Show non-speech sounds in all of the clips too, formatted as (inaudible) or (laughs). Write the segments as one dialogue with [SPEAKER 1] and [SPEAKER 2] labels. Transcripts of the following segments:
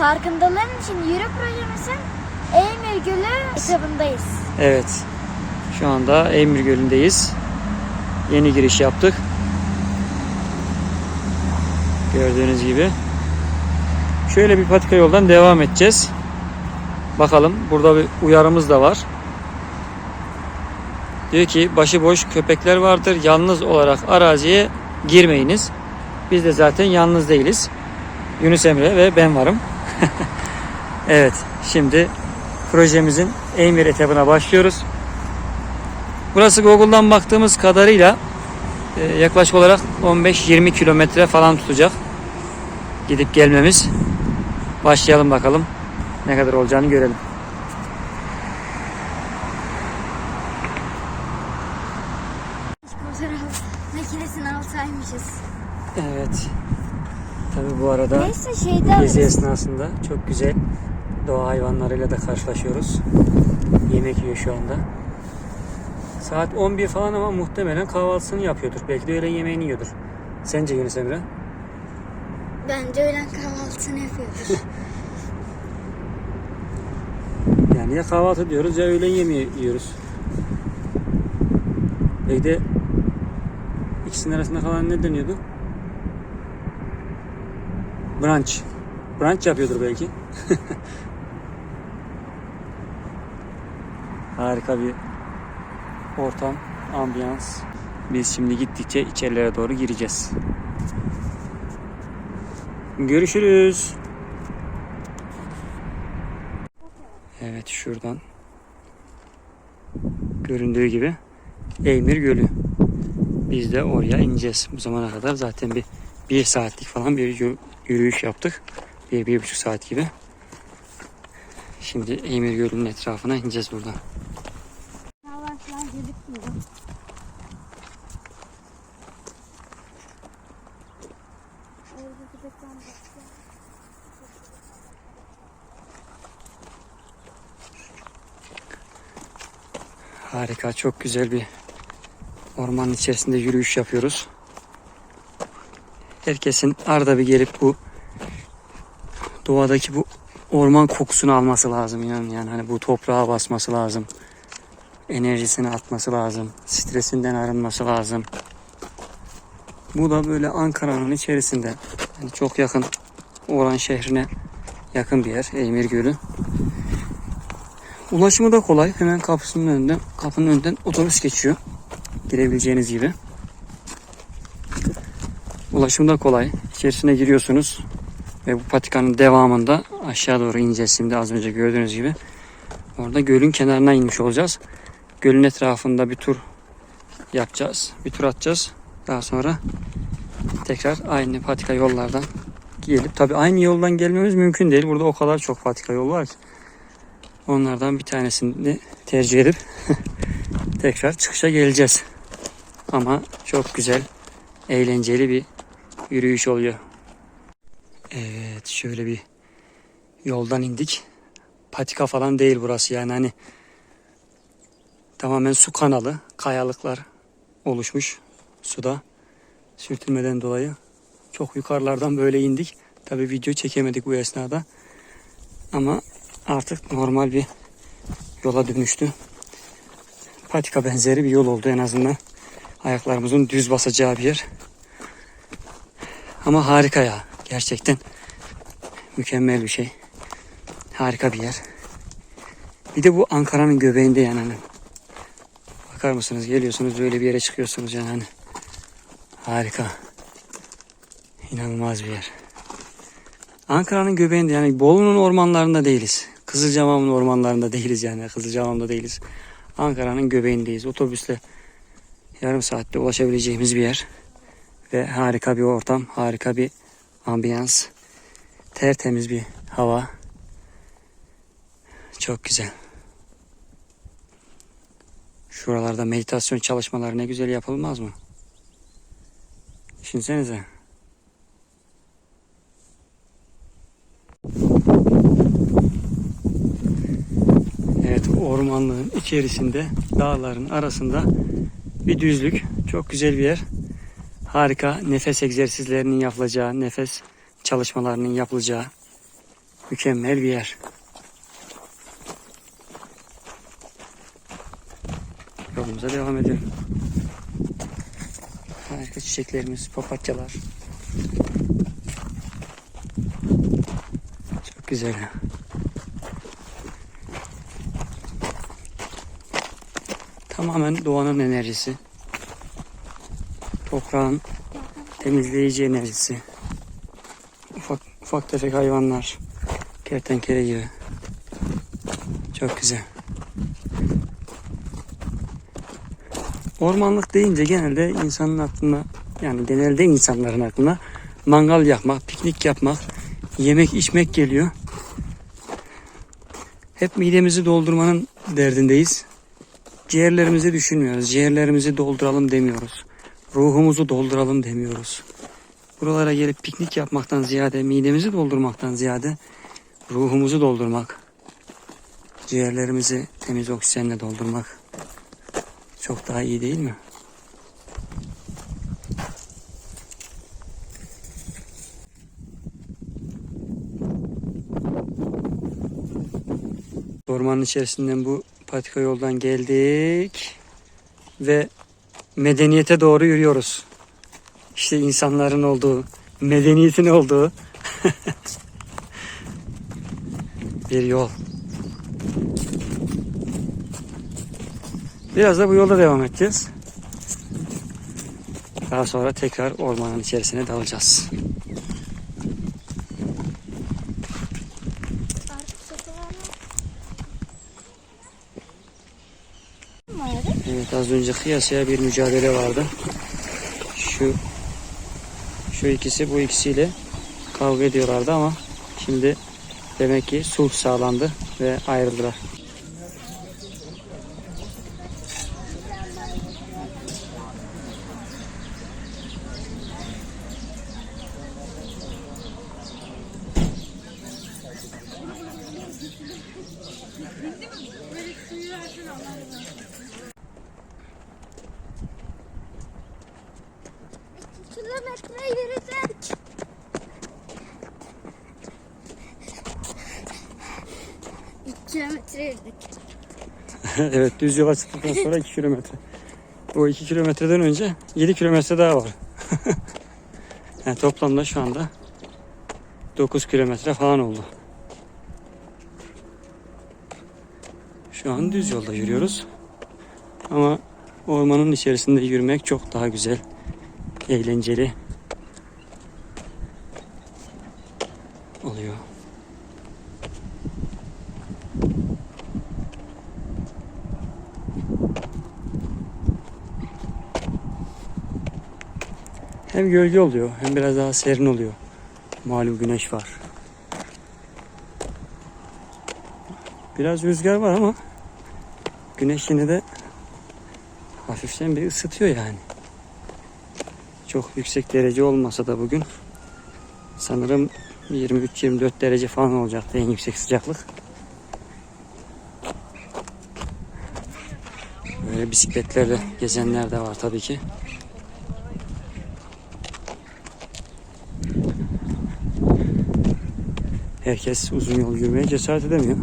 [SPEAKER 1] Farkındalığın için yürü projemizin Eymir Gölü etabındayız.
[SPEAKER 2] Evet. Şu anda Eymir Gölü'ndeyiz. Yeni giriş yaptık. Gördüğünüz gibi. Şöyle bir patika yoldan devam edeceğiz. Bakalım burada bir uyarımız da var. Diyor ki başıboş köpekler vardır. Yalnız olarak araziye girmeyiniz. Biz de zaten yalnız değiliz. Yunus Emre ve ben varım. (laughs) evet şimdi projemizin Eymir etabına başlıyoruz. Burası Google'dan baktığımız kadarıyla e, yaklaşık olarak 15-20 kilometre falan tutacak. Gidip gelmemiz. Başlayalım bakalım ne kadar olacağını görelim.
[SPEAKER 1] Fotoğraf makinesini alsaymışız.
[SPEAKER 2] Evet. Tabi bu arada
[SPEAKER 1] Neyse şeyde alırız.
[SPEAKER 2] gezi esnasında çok güzel doğa hayvanlarıyla da karşılaşıyoruz. Yemek yiyor şu anda. Saat 11 falan ama muhtemelen kahvaltısını yapıyordur. Belki de öğlen yemeğini yiyordur. Sence Yunus Emre?
[SPEAKER 1] Bence öğlen kahvaltısını yapıyordur. (laughs)
[SPEAKER 2] Yani ya kahvaltı diyoruz ya öğlen yemeği yiyoruz. Belki de ikisinin arasında kalan ne deniyordu? Brunch. Brunch yapıyordur belki. Harika bir ortam, ambiyans. Biz şimdi gittikçe içerilere doğru gireceğiz. Görüşürüz. Evet şuradan göründüğü gibi Eymir Gölü. Biz de oraya ineceğiz. Bu zamana kadar zaten bir bir saatlik falan bir yü- yürüyüş yaptık. Bir, bir buçuk saat gibi. Şimdi Eymir Gölü'nün etrafına ineceğiz buradan. Harika, çok güzel bir ormanın içerisinde yürüyüş yapıyoruz. Herkesin arada bir gelip bu doğadaki bu orman kokusunu alması lazım yani yani hani bu toprağa basması lazım. Enerjisini atması lazım. Stresinden arınması lazım. Bu da böyle Ankara'nın içerisinde yani çok yakın Oran şehrine yakın bir yer Eymir Gölü. Ulaşımı da kolay. Hemen kapısının önünden, kapının önünden otobüs geçiyor. Girebileceğiniz gibi. Ulaşım da kolay. İçerisine giriyorsunuz. Ve bu patikanın devamında aşağı doğru ineceğiz şimdi az önce gördüğünüz gibi. Orada gölün kenarına inmiş olacağız. Gölün etrafında bir tur yapacağız. Bir tur atacağız. Daha sonra tekrar aynı patika yollardan gelip tabi aynı yoldan gelmemiz mümkün değil. Burada o kadar çok patika yol var ki. Onlardan bir tanesini tercih edip (laughs) tekrar çıkışa geleceğiz. Ama çok güzel, eğlenceli bir yürüyüş oluyor. Evet, şöyle bir yoldan indik. Patika falan değil burası yani hani tamamen su kanalı, kayalıklar oluşmuş suda sürtünmeden dolayı. Çok yukarılardan böyle indik. Tabi video çekemedik bu esnada. Ama artık normal bir yola dönüştü. Patika benzeri bir yol oldu en azından. Ayaklarımızın düz basacağı bir yer. Ama harika ya. Gerçekten mükemmel bir şey. Harika bir yer. Bir de bu Ankara'nın göbeğinde yani. Hani. Bakar mısınız? Geliyorsunuz böyle bir yere çıkıyorsunuz yani. Hani. Harika. İnanılmaz bir yer. Ankara'nın göbeğinde yani Bolu'nun ormanlarında değiliz. Kızılcamam'ın ormanlarında değiliz yani. Kızılcamam'da değiliz. Ankara'nın göbeğindeyiz. Otobüsle yarım saatte ulaşabileceğimiz bir yer. Ve harika bir ortam, harika bir ambiyans. Tertemiz bir hava. Çok güzel. Şuralarda meditasyon çalışmaları ne güzel yapılmaz mı? Düşünsenize. Evet ormanlığın içerisinde dağların arasında bir düzlük. Çok güzel bir yer. Harika nefes egzersizlerinin yapılacağı, nefes çalışmalarının yapılacağı Mükemmel bir yer. Yolumuza devam edelim. Harika çiçeklerimiz, papatyalar. Çok güzel. Tamamen doğanın enerjisi. Toprağın temizleyici enerjisi. Ufak ufak tefek hayvanlar. Kertenkele gibi. Çok güzel. Ormanlık deyince genelde insanın aklına yani genelde insanların aklına mangal yakmak, piknik yapmak, yemek içmek geliyor. Hep midemizi doldurmanın derdindeyiz. Ciğerlerimizi düşünmüyoruz. Ciğerlerimizi dolduralım demiyoruz. Ruhumuzu dolduralım demiyoruz. Buralara gelip piknik yapmaktan ziyade, midemizi doldurmaktan ziyade ruhumuzu doldurmak, ciğerlerimizi temiz oksijenle doldurmak çok daha iyi değil mi? Ormanın içerisinden bu patika yoldan geldik ve medeniyete doğru yürüyoruz. İşte insanların olduğu, medeniyetin olduğu (laughs) bir yol. Biraz da bu yolda devam edeceğiz. Daha sonra tekrar ormanın içerisine dalacağız.
[SPEAKER 1] Artık sokağa Vardı.
[SPEAKER 2] Evet az önce kıyasaya bir mücadele vardı. Şu şu ikisi bu ikisiyle kavga ediyorlardı ama şimdi demek ki sulh sağlandı ve ayrıldılar.
[SPEAKER 1] Kilometre yürüdük. İki kilometre yürüdük. (laughs)
[SPEAKER 2] evet düz yola çıktıktan sonra 2 kilometre. Bu 2 kilometreden önce 7 kilometre daha var. (laughs) yani toplamda şu anda 9 kilometre falan oldu. Şu an düz yolda yürüyoruz. Ama ormanın içerisinde yürümek çok daha güzel, eğlenceli oluyor. Hem gölge oluyor hem biraz daha serin oluyor. Malum güneş var. Biraz rüzgar var ama güneş yine de hafiften bir ısıtıyor yani. Çok yüksek derece olmasa da bugün sanırım 23-24 derece falan olacaktı en yüksek sıcaklık. Böyle bisikletlerle gezenler de var tabii ki. Herkes uzun yol yürümeye cesaret edemiyor.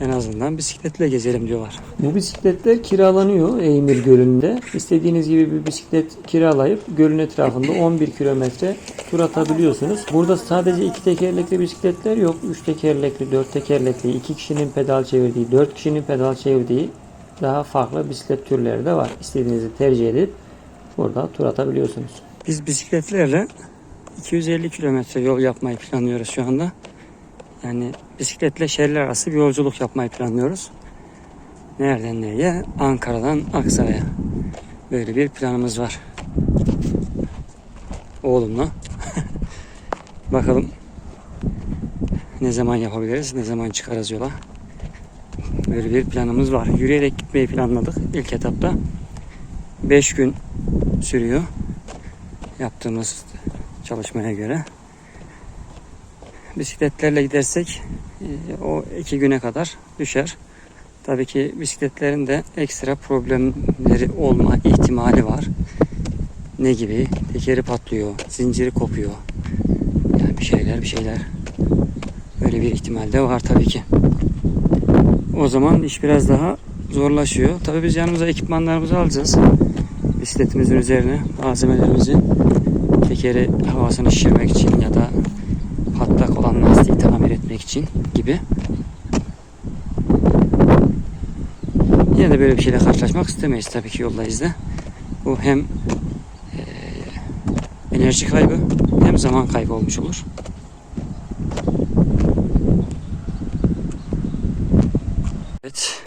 [SPEAKER 2] En azından bisikletle gezelim diyorlar. Bu bisikletler kiralanıyor Eymir Gölü'nde. İstediğiniz gibi bir bisiklet kiralayıp gölün etrafında 11 kilometre tur atabiliyorsunuz. Burada sadece iki tekerlekli bisikletler yok. Üç tekerlekli, dört tekerlekli, iki kişinin pedal çevirdiği, dört kişinin pedal çevirdiği daha farklı bisiklet türleri de var. İstediğinizi tercih edip burada tur atabiliyorsunuz. Biz bisikletlerle 250 kilometre yol yapmayı planlıyoruz şu anda. Yani bisikletle şehirler arası bir yolculuk yapmayı planlıyoruz. Nereden nereye? Ankara'dan Aksaray'a. Böyle bir planımız var. Oğlumla. (laughs) Bakalım ne zaman yapabiliriz, ne zaman çıkarız yola. Böyle bir planımız var. Yürüyerek gitmeyi planladık ilk etapta. 5 gün sürüyor yaptığımız çalışmaya göre. Bisikletlerle gidersek e, o iki güne kadar düşer. Tabii ki bisikletlerin de ekstra problemleri olma ihtimali var. Ne gibi? Tekeri patlıyor, zinciri kopuyor. Yani bir şeyler bir şeyler Böyle bir ihtimal de var tabii ki. O zaman iş biraz daha zorlaşıyor. Tabii biz yanımıza ekipmanlarımızı alacağız. Bisikletimizin üzerine malzemelerimizi tekeri havasını şişirmek için ya da patlak olan lastiği tamir etmek için gibi. Yine de böyle bir şeyle karşılaşmak istemeyiz tabii ki yoldayız da. Bu hem eee, enerji kaybı hem zaman kaybı olmuş olur. Evet.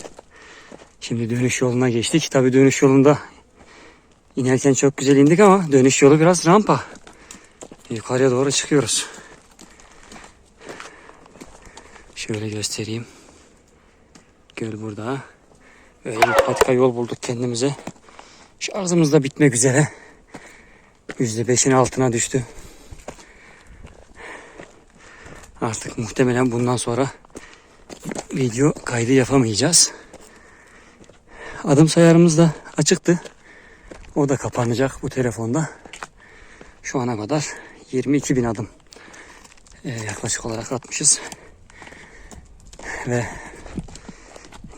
[SPEAKER 2] Şimdi dönüş yoluna geçtik. Tabii dönüş yolunda inerken çok güzel indik ama dönüş yolu biraz rampa. Yukarıya doğru çıkıyoruz. Şöyle göstereyim. Göl burada. Böyle bir patika yol bulduk kendimize. Şarjımız da bitmek üzere. %5'in altına düştü. Artık muhtemelen bundan sonra video kaydı yapamayacağız. Adım sayarımız da açıktı. O da kapanacak bu telefonda. Şu ana kadar 22 bin adım e, yaklaşık olarak atmışız. Ve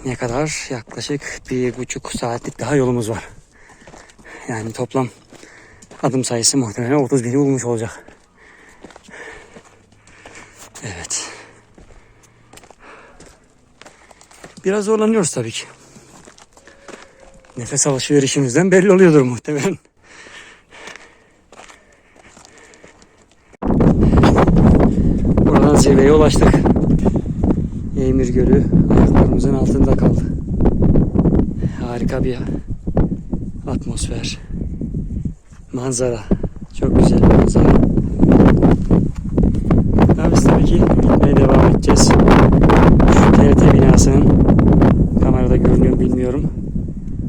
[SPEAKER 2] ne kadar? Yaklaşık bir buçuk saatlik daha yolumuz var. Yani toplam adım sayısı muhtemelen 30 bini bulmuş olacak. Evet. Biraz zorlanıyoruz tabii ki. Nefes alışverişimizden belli oluyordur muhtemelen. Buradan zirveye ulaştık. Eymir Gölü ayaklarımızın altında kaldı. Harika bir atmosfer. Manzara. Çok güzel manzara. Daha biz tabii ki gitmeye devam edeceğiz. Şu TRT binasının kamerada görünüyor bilmiyorum.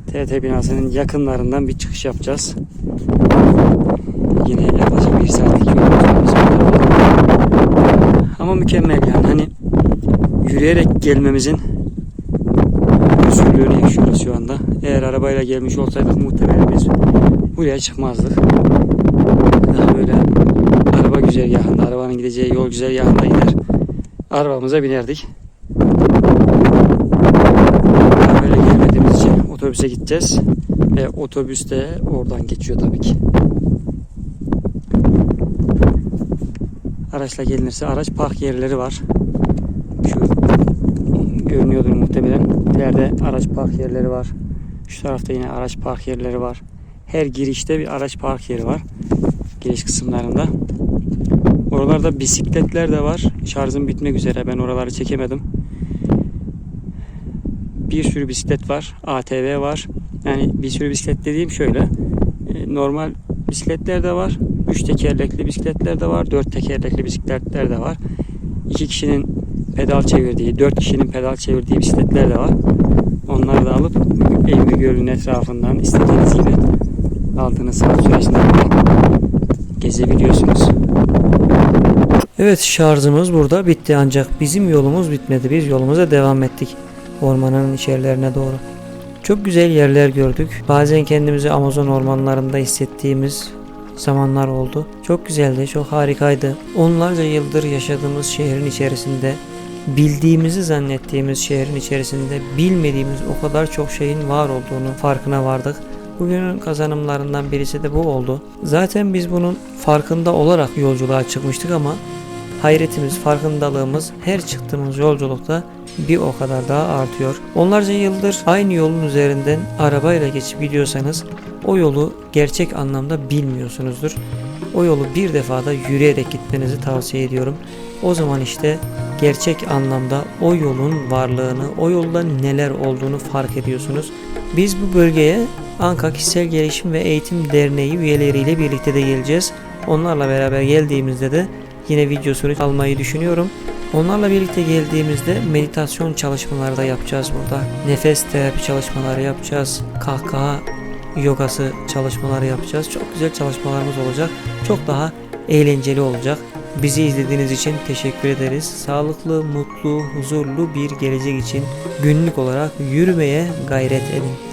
[SPEAKER 2] TRT binasının yakınlarından bir çıkış yapacağız. Yine yaklaşık bir saatlik yolumuz. Ama mükemmel yani hani yürüyerek gelmemizin özgürlüğünü yaşıyoruz şu anda. Eğer arabayla gelmiş olsaydık muhtemelen biz buraya çıkmazdık. Daha böyle araba güzergahında, arabanın gideceği yol güzergahında gider. Arabamıza binerdik. Daha böyle gelmediğimiz için otobüse gideceğiz. Ve otobüs de oradan geçiyor tabii ki. Araçla gelinirse araç park yerleri var. Şu görünüyordur muhtemelen. İleride araç park yerleri var. Şu tarafta yine araç park yerleri var. Her girişte bir araç park yeri var. Giriş kısımlarında. Oralarda bisikletler de var. Şarjım bitmek üzere. Ben oraları çekemedim. Bir sürü bisiklet var. ATV var. Yani bir sürü bisiklet dediğim şöyle. e, Normal bisikletler de var. Üç tekerlekli bisikletler de var. Dört tekerlekli bisikletler de var. İki kişinin pedal çevirdiği, dört kişinin pedal çevirdiği bisikletler de var. Onları da alıp Eymir Gölü'nün etrafından istediğiniz gibi aldığınız saat süresinde gezebiliyorsunuz. Evet şarjımız burada bitti ancak bizim yolumuz bitmedi. Biz yolumuza devam ettik ormanın içerilerine doğru. Çok güzel yerler gördük. Bazen kendimizi Amazon ormanlarında hissettiğimiz zamanlar oldu. Çok güzeldi, çok harikaydı. Onlarca yıldır yaşadığımız şehrin içerisinde bildiğimizi zannettiğimiz şehrin içerisinde bilmediğimiz o kadar çok şeyin var olduğunu farkına vardık. Bugünün kazanımlarından birisi de bu oldu. Zaten biz bunun farkında olarak yolculuğa çıkmıştık ama hayretimiz, farkındalığımız her çıktığımız yolculukta bir o kadar daha artıyor. Onlarca yıldır aynı yolun üzerinden arabayla geçip gidiyorsanız o yolu gerçek anlamda bilmiyorsunuzdur. O yolu bir defada yürüyerek gitmenizi tavsiye ediyorum. O zaman işte gerçek anlamda o yolun varlığını, o yolda neler olduğunu fark ediyorsunuz. Biz bu bölgeye Anka Kişisel Gelişim ve Eğitim Derneği üyeleriyle birlikte de geleceğiz. Onlarla beraber geldiğimizde de yine videosunu almayı düşünüyorum. Onlarla birlikte geldiğimizde meditasyon çalışmaları da yapacağız burada. Nefes terapi çalışmaları yapacağız. Kahkaha yogası çalışmaları yapacağız. Çok güzel çalışmalarımız olacak. Çok daha eğlenceli olacak. Bizi izlediğiniz için teşekkür ederiz. Sağlıklı, mutlu, huzurlu bir gelecek için günlük olarak yürümeye gayret edin.